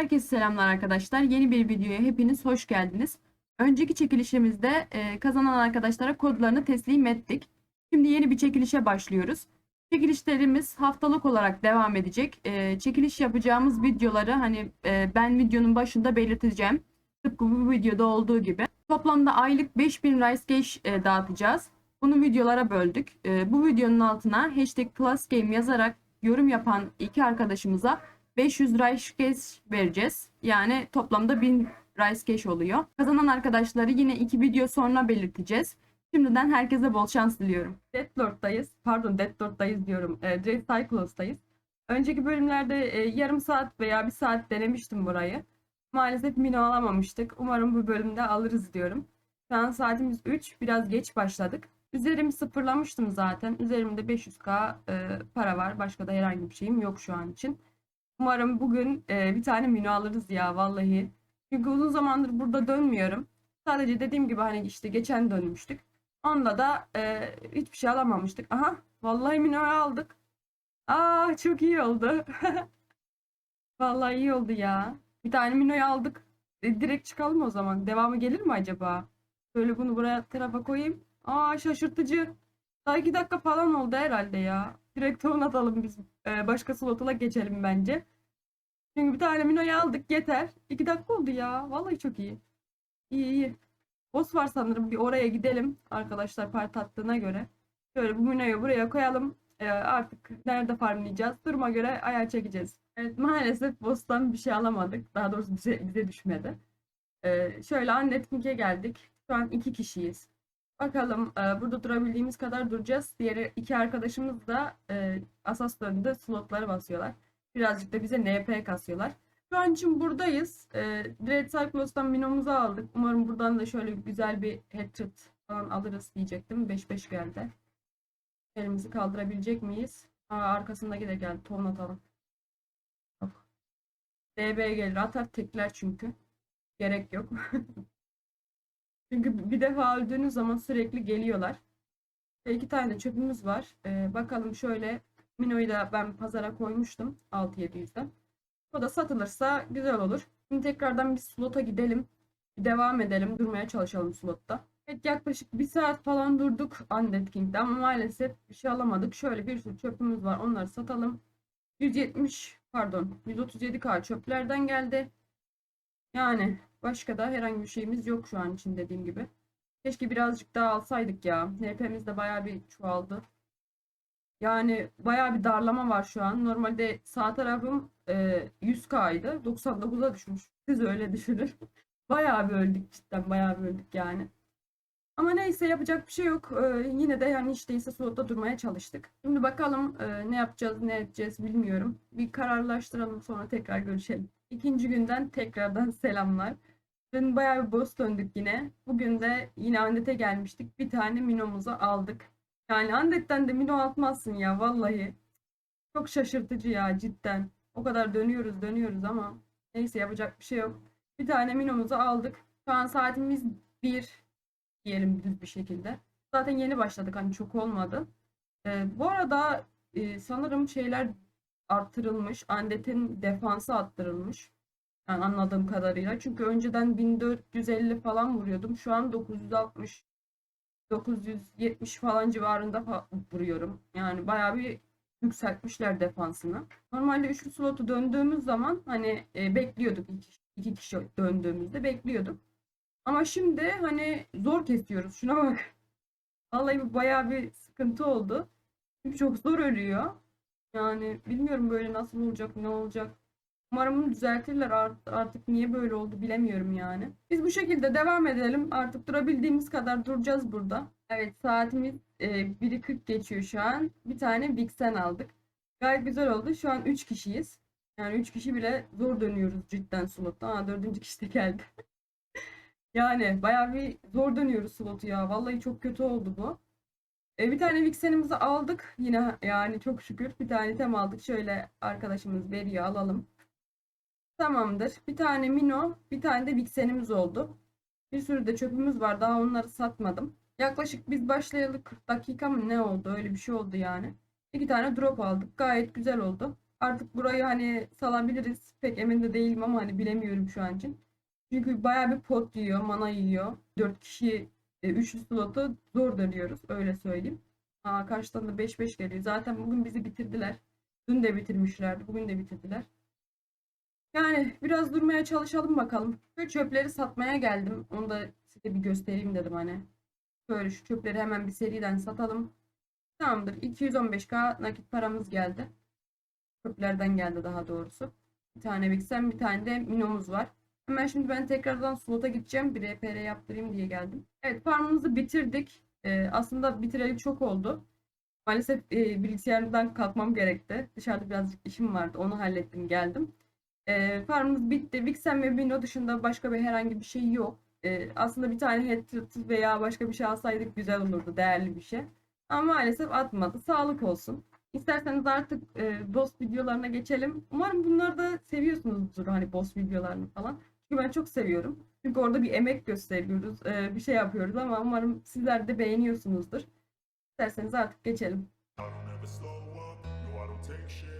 Herkese selamlar arkadaşlar. Yeni bir videoya hepiniz hoş geldiniz. Önceki çekilişimizde e, kazanan arkadaşlara kodlarını teslim ettik. Şimdi yeni bir çekilişe başlıyoruz. Çekilişlerimiz haftalık olarak devam edecek. E, çekiliş yapacağımız videoları hani e, ben videonun başında belirteceğim. Tıpkı bu videoda olduğu gibi. Toplamda aylık 5000 Rice Cash e, dağıtacağız. Bunu videolara böldük. E, bu videonun altına hashtag ClassGame yazarak yorum yapan iki arkadaşımıza 500 Rice Cash vereceğiz. Yani toplamda 1000 Rice Cash oluyor. Kazanan arkadaşları yine iki video sonra belirteceğiz. Şimdiden herkese bol şans diliyorum. Deathlord'dayız. Pardon Deathlord'dayız diyorum. E, Dread Cyclos'tayız. Önceki bölümlerde e, yarım saat veya bir saat denemiştim burayı. Maalesef mini alamamıştık. Umarım bu bölümde alırız diyorum. Şu an saatimiz 3. Biraz geç başladık. Üzerimi sıfırlamıştım zaten. Üzerimde 500k e, para var. Başka da herhangi bir şeyim yok şu an için. Umarım bugün e, bir tane menü alırız ya vallahi. Çünkü uzun zamandır burada dönmüyorum. Sadece dediğim gibi hani işte geçen dönmüştük. Onda da e, hiçbir şey alamamıştık. Aha vallahi menü aldık. Aa çok iyi oldu. vallahi iyi oldu ya. Bir tane menüyü aldık. E, direkt çıkalım o zaman. Devamı gelir mi acaba? Şöyle bunu buraya tarafa koyayım. Aa şaşırtıcı. Daha iki dakika falan oldu herhalde ya. Direkt ton atalım biz. Ee, başka slotuna geçelim bence. Çünkü bir tane Mino'yu aldık yeter. İki dakika oldu ya. Vallahi çok iyi. İyi iyi. Boss var sanırım. Bir oraya gidelim. Arkadaşlar part attığına göre. Şöyle bu Mino'yu buraya koyalım. Ee, artık nerede farmlayacağız? Duruma göre ayar çekeceğiz. Evet maalesef boss'tan bir şey alamadık. Daha doğrusu bize, bize düşmedi. Ee, şöyle Undead geldik. Şu an iki kişiyiz. Bakalım e, burada durabildiğimiz kadar duracağız. Diğer iki arkadaşımız da e, asas döndü slotları basıyorlar. Birazcık da bize NP kasıyorlar. Şu an için buradayız. E, Dread Cyclos'tan minomuzu aldık. Umarım buradan da şöyle güzel bir headshot falan alırız diyecektim. 5-5 geldi. Elimizi kaldırabilecek miyiz? Aa, arkasındaki de geldi. Ton atalım. Yok. DB gelir. Atar tekler çünkü. Gerek yok. Çünkü bir defa öldüğünüz zaman sürekli geliyorlar. Ve iki tane de çöpümüz var. Ee, bakalım şöyle Mino'yu da ben pazara koymuştum 6-700'den. O da satılırsa güzel olur. Şimdi tekrardan bir slota gidelim. Bir devam edelim. Durmaya çalışalım slotta. Evet yaklaşık bir saat falan durduk Undead King'de ama maalesef bir şey alamadık. Şöyle bir sürü çöpümüz var. Onları satalım. 170 pardon 137k çöplerden geldi. Yani Başka da herhangi bir şeyimiz yok şu an için dediğim gibi. Keşke birazcık daha alsaydık ya. NP'miz de bayağı bir çoğaldı. Yani bayağı bir darlama var şu an. Normalde sağ tarafım e, 100K'ydı. 99'a düşmüş. Siz öyle düşünün. bayağı bir öldük cidden. Bayağı bir öldük yani. Ama neyse yapacak bir şey yok. Ee, yine de yani hiç değilse soğukta durmaya çalıştık. Şimdi bakalım e, ne yapacağız ne edeceğiz bilmiyorum. Bir kararlaştıralım sonra tekrar görüşelim. İkinci günden tekrardan selamlar. Dün bayağı bir boss döndük yine. Bugün de yine Andet'e gelmiştik. Bir tane Mino'muzu aldık. Yani Andet'ten de Mino atmazsın ya vallahi. Çok şaşırtıcı ya cidden. O kadar dönüyoruz dönüyoruz ama neyse yapacak bir şey yok. Bir tane Mino'muzu aldık. Şu an saatimiz 1 diyelim düz bir şekilde. Zaten yeni başladık hani çok olmadı. Ee, bu arada e, sanırım şeyler arttırılmış. Andet'in defansı arttırılmış. Yani anladığım kadarıyla. Çünkü önceden 1450 falan vuruyordum. Şu an 960 970 falan civarında vuruyorum. Yani bayağı bir yükseltmişler defansını. Normalde üçlü slotu döndüğümüz zaman hani e, bekliyorduk iki, iki kişi döndüğümüzde bekliyorduk. Ama şimdi hani zor kesiyoruz. Şuna bak. Vallahi bayağı bir sıkıntı oldu. Çünkü çok zor ölüyor. Yani bilmiyorum böyle nasıl olacak, ne olacak. Umarım bunu düzeltirler artık niye böyle oldu bilemiyorum yani. Biz bu şekilde devam edelim. Artık durabildiğimiz kadar duracağız burada. Evet saatimiz e, 1'i 40 geçiyor şu an. Bir tane Vixen aldık. Gayet güzel oldu. Şu an 3 kişiyiz. Yani 3 kişi bile zor dönüyoruz cidden slotta. Aa 4. kişi de geldi. yani bayağı bir zor dönüyoruz slotu ya. Vallahi çok kötü oldu bu. E, bir tane Vixen'imizi aldık. Yine yani çok şükür bir tane tem aldık. Şöyle arkadaşımız veriyor alalım. Tamamdır. Bir tane Mino, bir tane de Vixen'imiz oldu. Bir sürü de çöpümüz var. Daha onları satmadım. Yaklaşık biz başlayalı 40 dakika mı ne oldu? Öyle bir şey oldu yani. İki tane drop aldık. Gayet güzel oldu. Artık burayı hani salabiliriz. Pek emin de değilim ama hani bilemiyorum şu an için. Çünkü bayağı bir pot yiyor, mana yiyor. 4 kişi e, üçlü slotu zor dönüyoruz öyle söyleyeyim. Aa, karşıdan da 5-5 geliyor. Zaten bugün bizi bitirdiler. Dün de bitirmişlerdi. Bugün de bitirdiler. Yani biraz durmaya çalışalım bakalım. Şu çöpleri satmaya geldim. Onu da size bir göstereyim dedim hani. Böyle şu çöpleri hemen bir seriden satalım. Tamamdır. 215k nakit paramız geldi. Çöplerden geldi daha doğrusu. Bir tane Vixen bir tane de Minomuz var. Hemen şimdi ben tekrardan slota gideceğim. Bir RPR yaptırayım diye geldim. Evet farmımızı bitirdik. Ee, aslında bitireli çok oldu. Maalesef e, bilgisayardan kalkmam gerekti. Dışarıda birazcık işim vardı. Onu hallettim geldim. E, farmımız bitti. Vixen ve Mino dışında başka bir herhangi bir şey yok. E, aslında bir tane headshot veya başka bir şey alsaydık güzel olurdu. Değerli bir şey. Ama maalesef atmadı. Sağlık olsun. İsterseniz artık e, boss videolarına geçelim. Umarım bunları da seviyorsunuzdur hani boss videolarını falan. Çünkü ben çok seviyorum. Çünkü orada bir emek gösteriyoruz, e, bir şey yapıyoruz ama umarım sizler de beğeniyorsunuzdur. İsterseniz artık geçelim. I don't ever slow up, no I don't take shit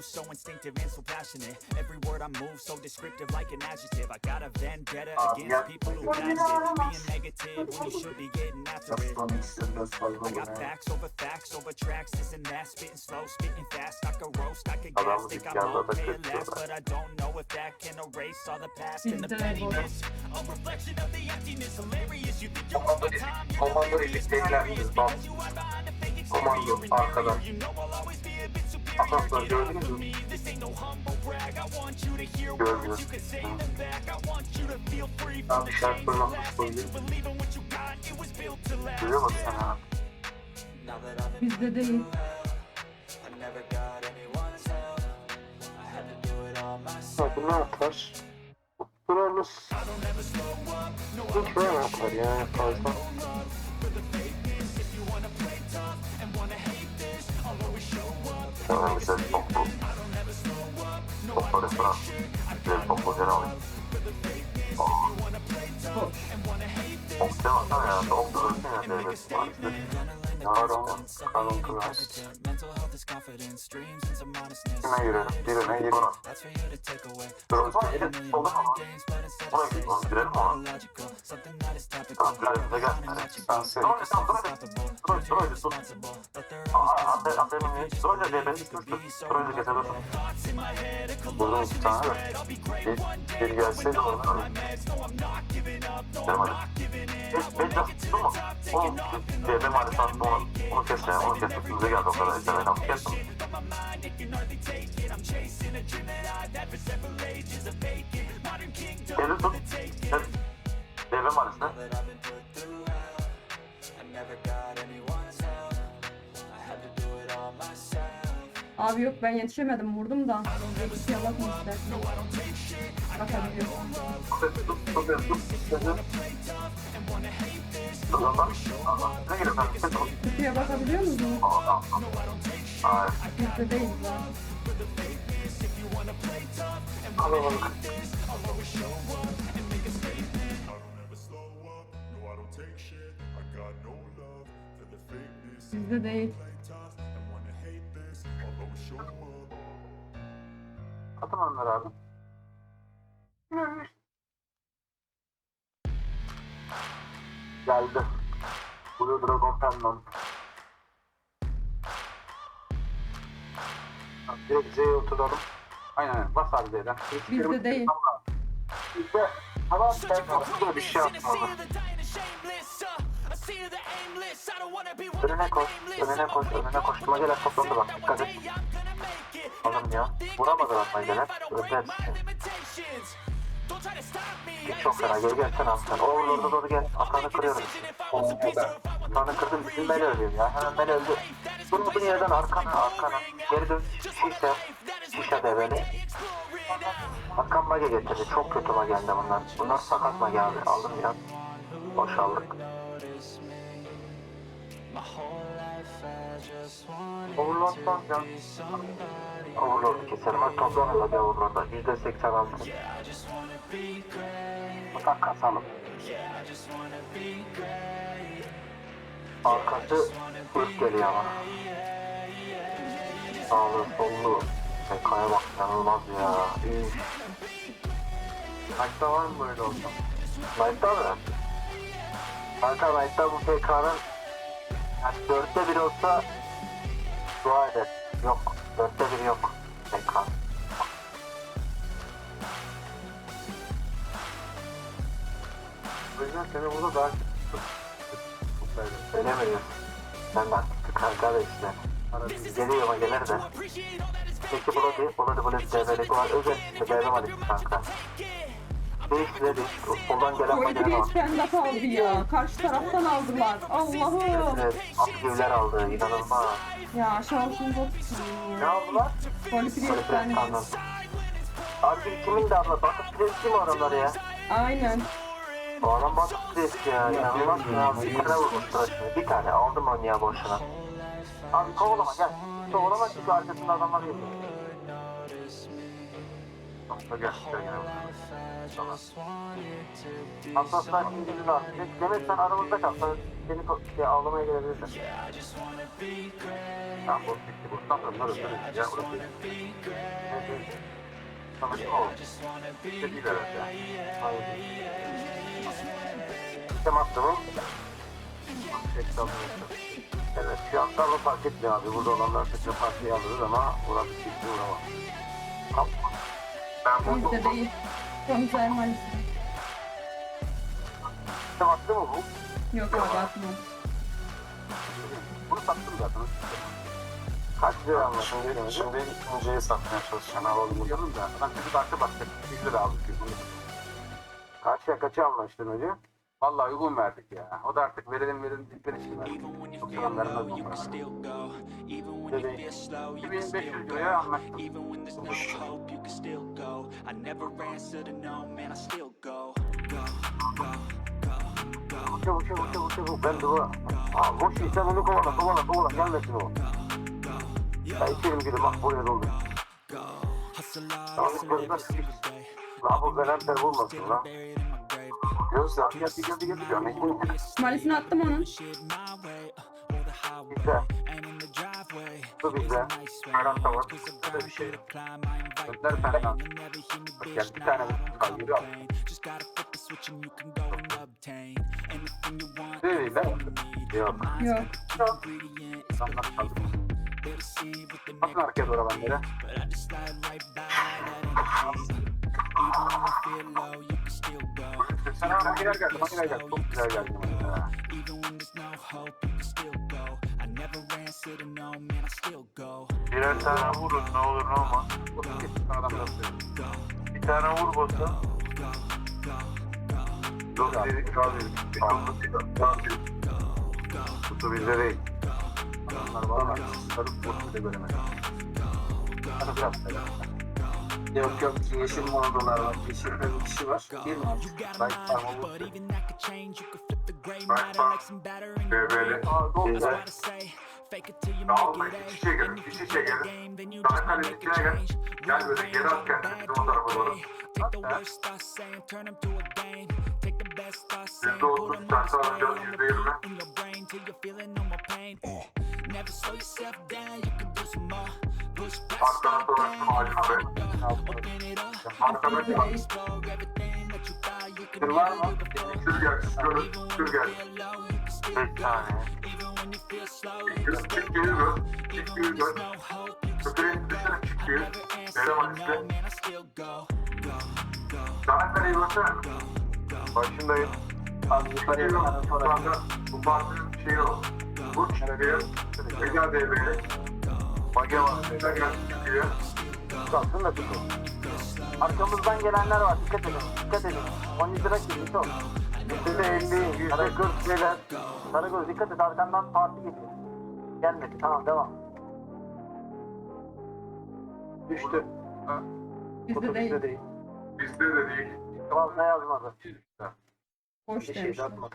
Do so instinctive and so passionate. Every word I move so descriptive like an adjective. I got a vendetta against people who pass it. Being negative when you should be getting after it. I got facts over facts over tracks. This and that, spitting slow, spitting fast. I could roast, I could gas, Adamı think I'm okay at last But I don't know if that can erase all the past and the pettiness. A reflection of the emptiness, hilarious. You think you're my time, you're delirious. Because you hide behind a fake exterior. You know I'll always be Asansör gördünüz mü? Gördüm. words, you can say them back I want you to feel free Ben from the dışarı chains fırlamak that last koydum. And to believe in what you got, it was built to last Görüyor musun sen ha? Bizde değil. Ha, bu ne yapar? Hiç ne yapar yani fazla. Tamam güzel toplu. Toplu referans. Güzel toplu gene alayım. Boş. Okta baksana ya. Okta ölsün ya devlet. Maalesef. Yarın kanun kılarsın. Kime girelim? Birine girelim. Durum edip solda ama. Ona gidelim. Ona girelim ama. Tamam, girelim de gel. Ben seni. Dur öyle, tamam, dur öyle. Dur öyle, dur öyle, dur. Dur öyle diye beni tutmuştu. Öyle tane var. Bir, bir gelseydi oradan hadi. Bir, bir de tutma. Oğlum, DB maalesef onu, onu kes ya. Onu kes. Bize geldi o kadar. İzlemeyin ama kes onu. Geri tut. Gel. DB maalesef. Abi yok ben yetişemedim vurdum da. Yetişiye bakma istersen. Bakabiliyorsun. Tut, tut, tut, tut, tut. Tut ondan. Aa, Atın onları abi. Geldi. Blue Dragon Penman. Tamam, Direkt Z'ye oturalım. Aynen aynen. Bas abi Z'den. Bizde değil. Bizde. Tamam ben aslında bir şey yapmadım. Önüne koş, önüne koş, önüne koş. Mageler toplandı bak, dikkat et. Oğlum ya, vuramadı Mageler. Özel Hiç çok fena, gelsene abi sen. Oğlum orada doğru gel, atanı kırıyorum. Atanı kırdım, bizim Mel ölüyor ya. Hemen Mel öldü. Durmadığın yerden arkana, arkana. Geri dön, şişe. Şişe de böyle. Hakan Mage getirdi. Çok kötü Mage geldi bunlar. Bunlar sakat Mage abi. Aldım biraz. Boşaldık. Overlord'dan can. Overlord'u keselim. Hadi toplanın hadi Overlord'a. Yüzde seksen altı. Buradan kasalım. Arkası ırk geliyor ama. Sağlı sollu. Tekaya bak inanılmaz ya. Üf. Kaçta var mı böyle olsa? Knight'ta mı? Kanka Knight'ta bu PK'nın yani dörtte bir olsa dua eder. Yok. Dörtte bir yok. PK. O yüzden seni burada daha Öyle mi diyorsun? Ben de artık kanka da işte. Geliyor ama gelir de. Peki buna değil, buna da böyle DB'lik var. Özel işte DB var kanka. Değişti de değişti. Soldan gelen Koydu makine var. laf aldı ya. Karşı taraftan aldılar. Allah'ım. Evet, aktivler aldı. İnanılmaz. Ya şansınıza Ne ya. aldılar? Polisi Polis geçten. kandan. Abi kimin de abla? Bakıp pres kim o ya? Aynen. O adam bakıp pres ya. İnanılmaz ya. Bir tane vurmuşlar şimdi. Bir tane. Aldım onu ya boşuna. Abi kovalama gel. Kovalama çünkü arkasında adamlar geliyor. Gel, gel, gel. Tamam. Aslaslar şimdi bizi rahatsız edecek. Demek sen aramızda kal. Sen seni şey, avlamaya gelebilirler. Tamam bu bitti. Bu tam onları öldürürüz. Ya burası. Evet. Tanışma oldu. İşte değil herhalde. Hayır. İşte maksimum. Evet, fiyatlarla fark etmiyor abi. Burada olanlar sıkça partiye alırız ama burası çiftli uğramaz. Bizde değil. Komiser. İşte baktı mı bu? Yok abi atma. Bunu sattım zaten. Kaç lira anlaşın Şimdi, şimdi ikinciyi satmaya çalışacağım. Alalım Yanım da. Ben çocuk arka baktık. 100 lira aldık. Kaçya kaça anlaştın hocam? Vallahi uygun verdik ya. O da artık verelim verelim dikleri için verdik. Çok feel yalan when you feel slow, you can still 2500 liraya go. Even when there's no hope, you can still go. I never answer to no, man, I still go. Go, go, go, go. Çabuk çabuk çabuk çabuk. Ben bu. Aa, boş ver sen onu kovala kovala kovala gelmesin o. Ben içerim gidip bak buraya doldu. Daha single day. Lan bu galemper bulmasın lan. Gözler geldi. Ne bu? Malis'ini attım onun. Shit Bu var. Cause I Burada bir şey Bak bitch, yani bir tane yürü al. Değil. Yok. Yok. kaldı. Arkaya doğru makineler geldi, makineler geldi. Çok güzel geldi. Birer tane vurun ne olur ne olmaz. Kesin? Bir tane vur bossa. Yok dedik, anda kal dedik. Kutu bizde değil. Adamlar var. Sarıp boş bile göremez. Hadi. Yok yok yeşil mordolar var. Yeşilde bir kişi var. Bir mi? You got a Batter in your Böyle That's güzel. why I say, fake it till you Tamam, make it ben A. içi çekerim, And if içi you çekerim. play the game, then you Daha just might sen make a içine gel. change. Gel Real böyle geri at kendini bad bizim o tarafa doğru. day. Take the At. worst thoughts saying, turn them to a game. Take the best thoughts saying, Yüzde put otuz, them sen on sana display alacağız on yüzde yirmi. in your brain till you're feeling no more pain. Never slow yourself down, you can do some more. Push past Arkadan pain, ağacına be. Arkadan bak. Never mı? do before. Şükür gel, şükür, Even when şükür you gel. feel low, you can still Beş go. tane. Çık geri dön. Çık geri dön. Köpeğin go. dışına I çıkıyor. never answer Nere to var no, işte? versene. Başındayım. Abi sonra. anda bu partinin şeyi o. Bu çıkıyor. Mega DB'li. Mage var. Mega gel çıkıyor. Kalsın da tutun. Arkamızdan gelenler var. Dikkat edin. Dikkat edin. 10 lira kirli çok. Yüzde 50, yüzde 40 şeyler. Sarıgöz dikkat et arkandan parti geliyor. Gelmedi. Tamam devam. Düştü. Bizde değil. değil. Bizde de değil. Tamam ne yazmadı? Boş Bir şey de demişler. atmadı.